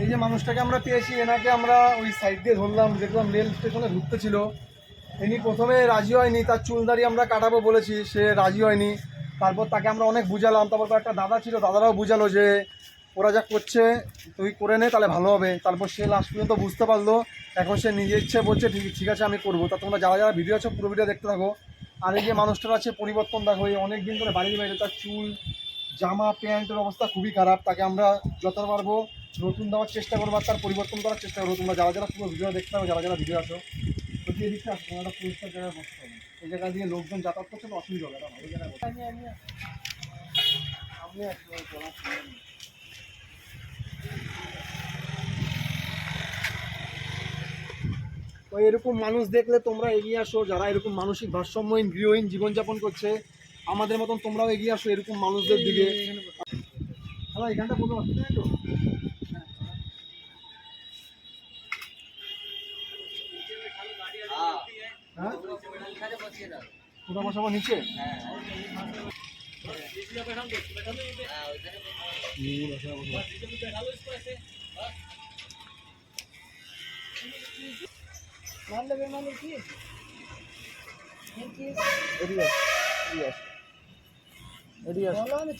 এই যে মানুষটাকে আমরা পেয়েছি, এনাকে আমরা ওই সাইড দিয়ে ধরলাম, দেখলাম রেল স্টেশনে ঘুরতে ছিল ইনি প্রথমে রাজি হয়নি, তার চুলদারি আমরা কাটাবো বলেছি, সে রাজি হয়নি। তারপর তাকে আমরা অনেক বুঝালাম, তারপর একটা দাদা ছিল, দাদারাও বুঝালো যে ওরা যা করছে, তুই করে নে, তাহলে ভালো হবে। তারপর সে লাস্ট পর্যন্ত বুঝতে পারল, এখন সে নিজের ইচ্ছে বলছে, ঠিক ঠিক আছে, আমি করব। তা তোমরা যারা যারা ভিডিও আছো, পুরো ভিডিও দেখতে থাকো। আর এই যে মানুষটার আছে পরিবর্তন, দেখো, এই অনেক দিন ধরে বাড়ির বাইরে, তার চুল, জামা, প্যান্টের অবস্থা খুবই খারাপ, তাকে আমরা যত পারব নতুন দেওয়ার চেষ্টা করব আর তার পরিবর্তন করার চেষ্টা করব। তোমরা যারা যারা পুরো ভিডিও দেখতে হবে যারা যারা ভিডিও আছো তো যে দিকটা আসো তোমরা একটা পরিষ্কার জায়গায় বসতে হবে। এই জায়গা দিয়ে লোকজন যাতায়াত করছে তো অসুবিধা হবে জায়গায় আমি আমি নিই। তো এরকম মানুষ দেখলে তোমরা এগিয়ে আসো যারা এরকম মানসিক ভারসাম্যহীন গৃহহীন জীবনযাপন করছে আমাদের মতন তোমরাও এগিয়ে আসো এরকম মানুষদের দিকে। এখানটা কোনো অসুবিধা নেই তো হ্যাঁ কোথাও বসাবো নিচে।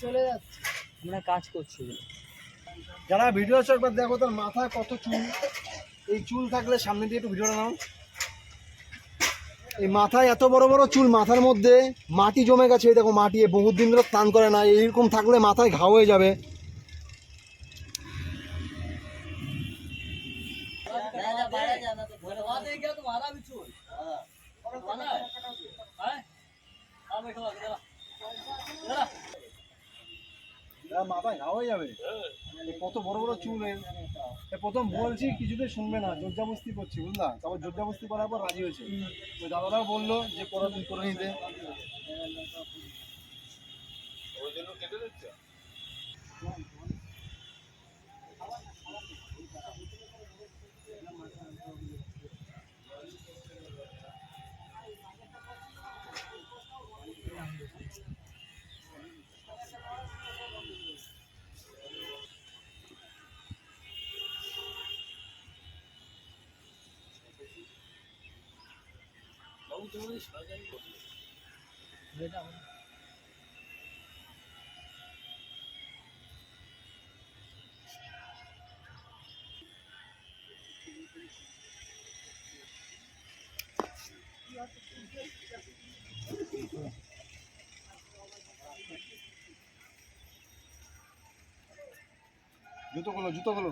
চলে যাচ্ছি। আমরা কাজ করছি যারা ভিডিও আছে একবার দেখো তার মাথায় কত চুল? এই চুল থাকলে সামনে দিয়ে একটু ভিডিওটা নাও। এই মাথায় এত বড় বড় চুল, মাথার মধ্যে মাটি জমে গেছে, এই দেখো মাটি বহুত দিন ধরে স্নান করে না এইরকম থাকলে মাথায় ঘাও হয়ে যাবে। এরা মাথায় হয়ে যাবে। কত বড় বড় চুল। প্রথম বলছি কিছুতেই শুনবে না, জোরজাবস্তি করছি, বুঝলা? তারপর জোরজাবস্তি করার পর রাজি হয়েছে। ওই দাদারাও বলল যে তুমি করে নিতে। জুতো গুলো জুতো গুলো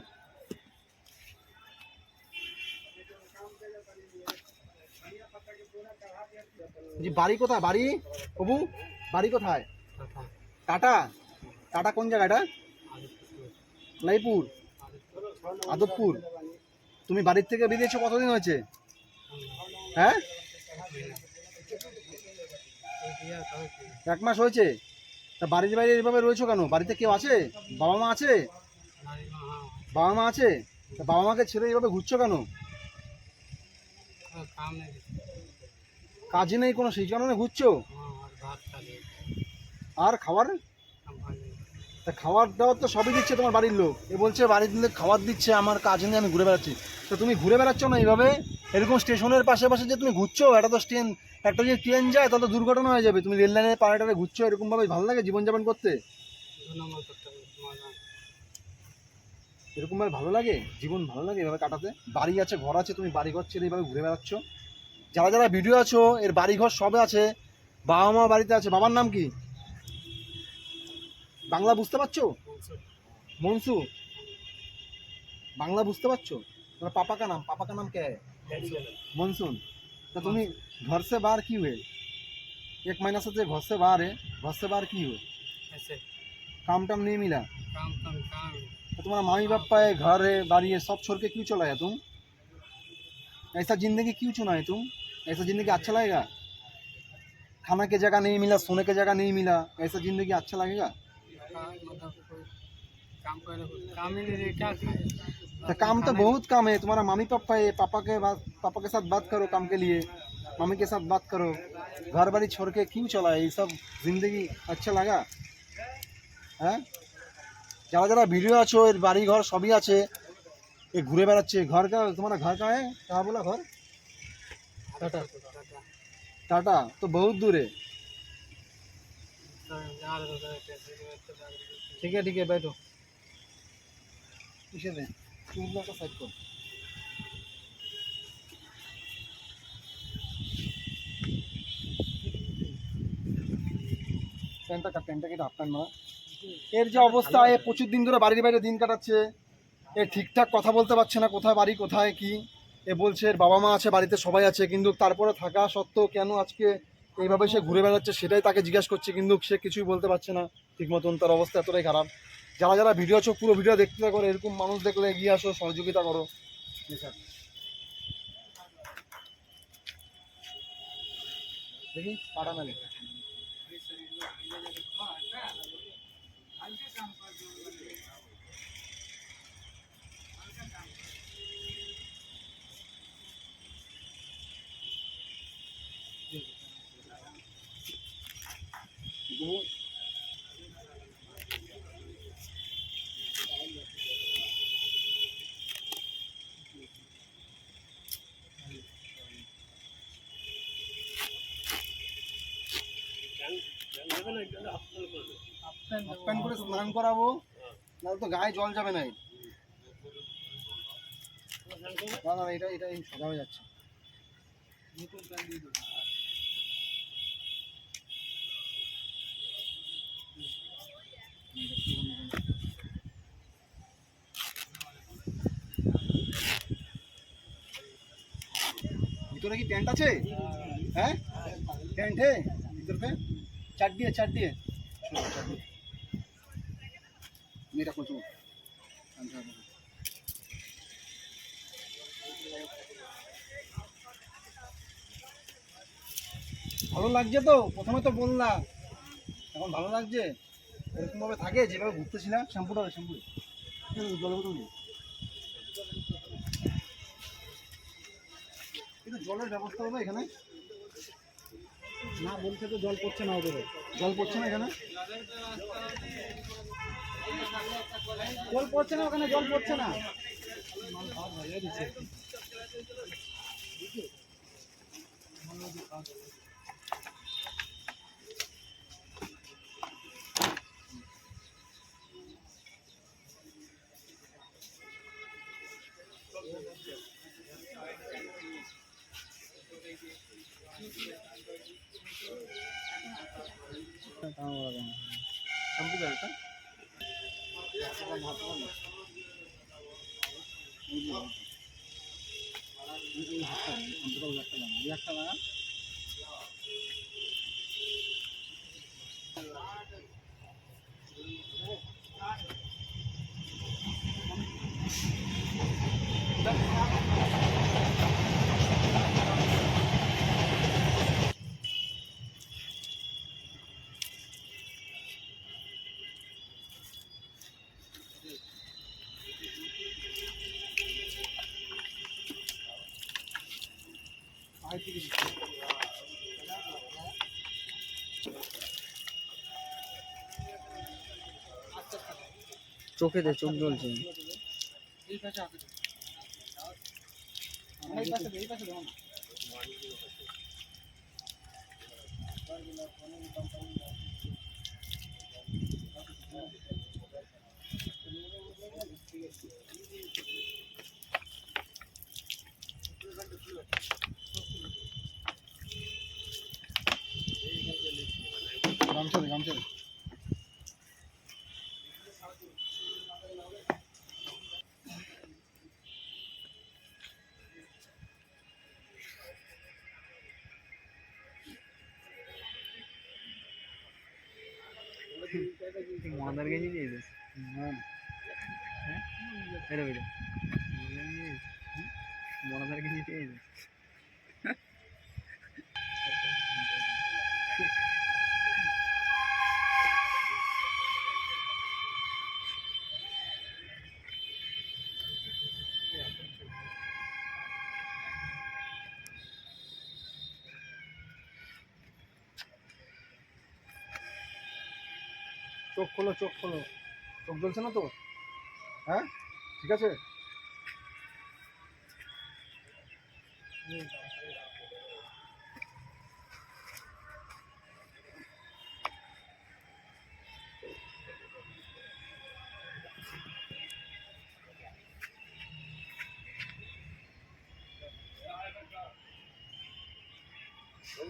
জি বাড়ি কোথায়? বাড়ি? অবু বাড়ি কোথায়? টাটা। টাটা? কোন জায়গা এটা? লাইপুর আদবপুর। তুমি বাড়ির থেকে বেরিয়েছো কতদিন হয়েছে? হ্যাঁ? এক মাস হয়েছে? তা বাড়ির বাইরে এভাবে রয়েছো কেন? বাড়িতে কেউ আছে? বাবা মা আছে? বাবা মা আছে? তা বাবা মাকে ছেড়ে এইভাবে ঘুরছো কেন? কাজে নেই কোনো, সেই কারণে ঘুরছো? আর খাবার? তা খাবার দাবার তো সবই দিচ্ছে তোমার বাড়ির লোক। এ বলছে, বাড়ির লোক খাবার দিচ্ছে, আমার কাজ নেই, আমি ঘুরে বেড়াচ্ছি। তো তুমি ঘুরে বেড়াচ্ছ না এইভাবে? এরকম স্টেশনের পাশে পাশে যে তুমি ঘুরছো এটা তো ট্রেন একটা যদি ট্রেন যায়, তাহলে দুর্ঘটনা হয়ে যাবে। তুমি রেল লাইনের পাড়াটারে ঘুরছো এরকমভাবে ভালো লাগে জীবনযাপন করতে? এরকমভাবে ভালো লাগে? জীবন ভালো লাগে এভাবে কাটাতে? বাড়ি আছে, ঘর আছে, তুমি বাড়ি ঘর ছেড়ে এইভাবে ঘুরে বেড়াচ্ছ? যারা যারা ভিডিও আছো এর বাড়ি ঘর সবে আছে বাবা মা বাড়িতে আছে বাবার নাম কি বাংলা বুঝতে পারছো মনসু বাংলা বুঝতে পারছো তোমার पापा का नाम पापा का नाम क्या है मनसून तो तुम्हें घर से बाहर क्यों है एक महीना से तो घर से बाहर है घर से बाहर क्यों है काम टाम नहीं मिला तो तुम्हारा मामी पापा है घर है बाड़ी है सब छोड़ के क्यों चला है तुम ऐसा जिंदगी क्यों चुना है तुम ऐसा जिंदगी अच्छा लगेगा खाना की जगह नहीं मिला सोने की जगह नहीं मिला ऐसा जिंदगी अच्छा लगेगा तो काम तो बहुत काम है तुम्हारा मामी पापा है पापा के बात पापा के साथ बात करो काम के लिए मामी के साथ बात करो घर बाड़ी छोड़ के क्यों चला है ये सब जिंदगी अच्छा लगा হ্যাঁ যারা যারা ভিডিও আছো এর বাড়ি ঘর সবই আছে এ ঘুরে বেড়াচ্ছে ঘর কা তোমার ঘর কা है कहाँ बोला घर টাটা टाटा तो बहुत दूर है ठीक है ठीक है बैठो किसे दें चूल्हा का साइड करो প্যান্টটা কাট প্যান্টটা কেটে হাফ প্যান্ট মারা এর যে অবস্থা এ প্রচুর দিন ধরে বাড়ির বাইরে দিন কাটাচ্ছে এ ঠিকঠাক কথা বলতে পারছে না কোথায় বাড়ি কোথায় কি এ বলছে, এর বাবা মা আছে, বাড়িতে সবাই আছে, কিন্তু তারপরে থাকা সত্ত্বেও কেন আজকে এইভাবে সে ঘুরে বেড়াচ্ছে সেটাই তাকে জিজ্ঞাসা করছে, কিন্তু সে কিছুই বলতে পারছে না। ঠিক মতন তার অবস্থা এতটাই খারাপ। যারা যারা ভিডিও আছো, পুরো ভিডিও দেখতে থাকো এরকম মানুষ দেখলে এগিয়ে আসো, সহযোগিতা করো। দেখি প্যান্ট করে স্নান করাবো, নাহলে তো গায়ে জল যাবে না। না এটা এটা সোজা হয়ে যাচ্ছে ভিতরে কি প্যান্ট আছে? হ্যাঁ? প্যান্ট হে ভিতরে চার দিয়ে চার দিয়ে। মেয়েটা কচু। ভালো লাগছে তো? প্রথমে তো বললাম। এখন ভালো লাগছে? এরকমভাবে থাকে, যেভাবে ঘুরতেছিলাম শ্যাম্পুটা শ্যাম্পু জল কিন্তু জলের ব্যবস্থা হবে এখানে? না, বলছে তো জল পড়ছে না ওদের জল পড়ছে না এখানে? জল পড়ছে না ওখানে, জল পড়ছে না। শ্যাম্পু একটা লাগা চোখে দে চোখ জ্বলছে। এই পাশে দে, এই পাশে দাও না। গামছা দে মাদার গেছি দিয়েছিস এটা চোখ খোলো চোখ খোলো। চোখ জ্বলছে না তো? হ্যাঁ? ঠিক আছে?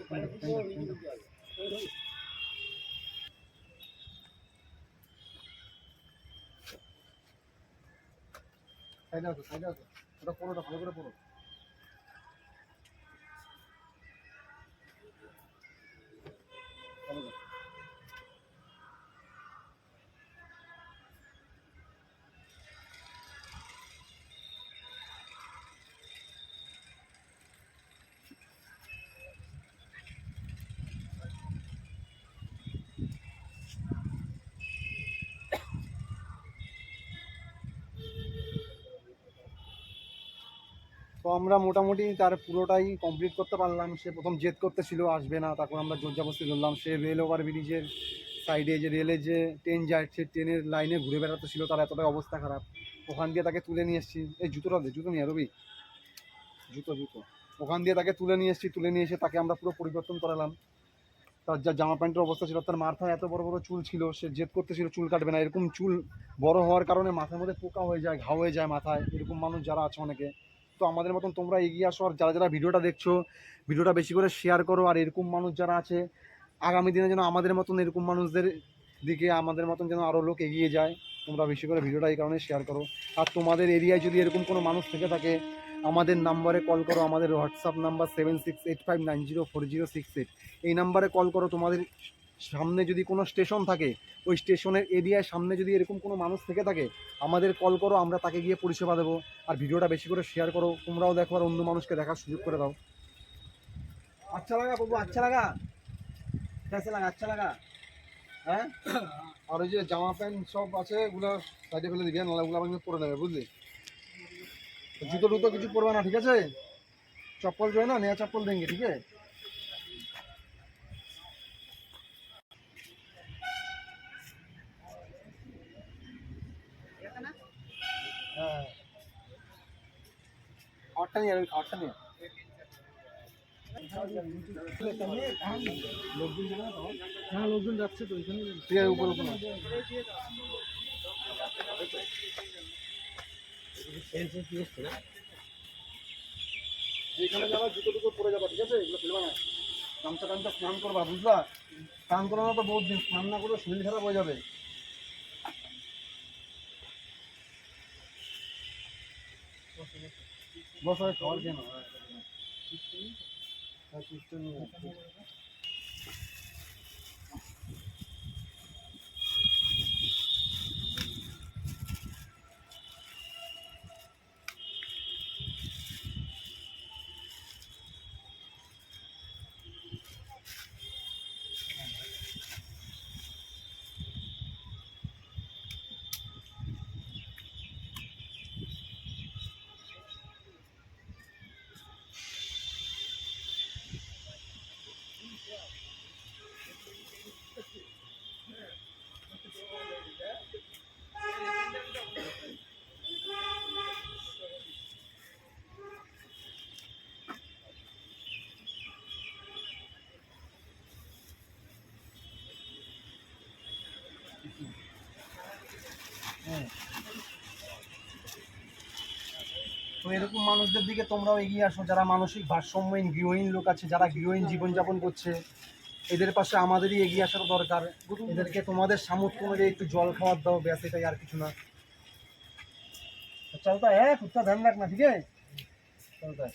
Thank you. সাইডে আসো সাইডে আসো ওটা পুরোটা ভালো করে পড়ো তো আমরা মোটামুটি তার পুরোটাই কমপ্লিট করতে পারলাম। সে প্রথম জেদ করতেছিল, আসবে না। তারপর আমরা জোর জবস্তি ধরলাম। সে রেল ওভার ব্রিজের সাইডে যে রেলে যে ট্রেন যায়, সে ট্রেনের লাইনে ঘুরে বেড়াতে ছিল। তার এতটাই অবস্থা খারাপ। ওখান দিয়ে তাকে তুলে নিয়ে এসেছি। এই জুতোটা জুতো নিয়ে রবি। জুতো জুতো। ওখান দিয়ে তাকে তুলে নিয়ে এসেছি। তুলে নিয়ে এসে তাকে আমরা পুরো পরিবর্তন করালাম। তার যা জামা প্যান্টের অবস্থা ছিল, তার মাথায় এত বড় বড় চুল ছিল, সে জেদ করতেছিল চুল কাটবে না। এরকম চুল বড় হওয়ার কারণে মাথার মধ্যে পোকা হয়ে যায়, ঘা হয়ে যায় মাথায়। এরকম মানুষ যারা আছে অনেকে। তো আমাদের মতন তোমরা এগিয়ে আসো আর যারা যারা ভিডিওটা দেখছ, ভিডিওটা বেশি করে শেয়ার করো আর এরকম মানুষ যারা আছে, আগামী দিনে যেন আমাদের মতন এরকম মানুষদের দিকে আমাদের মতন যেন আরও লোক এগিয়ে যায়, তোমরা বেশি করে ভিডিওটা এই কারণে শেয়ার করো। আর তোমাদের এরিয়ায় যদি এরকম কোনো মানুষ থেকে থাকে, আমাদের নাম্বারে কল করো, আমাদের WhatsApp number seven six eight five nine zero four zero six eight এই নাম্বারে কল করো, তোমাদের সামনে যদি কোনো স্টেশন থাকে, ওই স্টেশনের এরিয়ায় সামনে যদি এরকম কোনো মানুষ থেকে থাকে, আমাদের কল করো, আমরা তাকে গিয়ে পরিষেবা দেবো। আর ভিডিওটা বেশি করে শেয়ার করো, তোমরাও দেখো আর অন্য মানুষকে দেখার সুযোগ করে দাও। আচ্ছা লাগা বাবু আচ্ছা লাগা। কাছে লাগা আচ্ছা লাগা। হ্যাঁ? আর ওই যে জামা প্যান্ট সব আছে, ওগুলো সাইডে ফেলে দিবি না ওগুলো আমাকে পরে নেবে, বুঝলি? জুতো টুতো কিছু পরবে না, ঠিক আছে? চপ্পল জয় না, নেয়া চপ্পল দেঙ্গে, ঠিক আছে? নিয়ে নিয়ে। হ্যাঁ লোকজন যাচ্ছে তো ওইখানে ঠিক আছে উপরে উপরে। যেখানে যাবা জুতো টুতো পরে যাবা ঠিক আছে? এগুলো ফেলবা না। গামছা টামছা স্নান করবা বুঝলা? স্নান করো না তো বহুত দিন স্নান না করলে শরীর খারাপ হয়ে যাবে। হয় খাওয়ার কেন? তো এরকম মানুষদের দিকে তোমরাও এগিয়ে আসো, যারা মানসিক ভারসাম্যহীন, গৃহহীন লোক আছে, যারা গৃহহীন জীবনযাপন করছে, এদের পাশে আমাদেরই এগিয়ে আসার দরকার। এদেরকে তোমাদের সামর্থ্য অনুযায়ী একটু জল খাওয়ার দাও, ব্যাস, এটাই আর কিছু না। চলতা হ্যাঁ কুত্তা ধ্যান রাখ না, ঠিক আছে? চলতা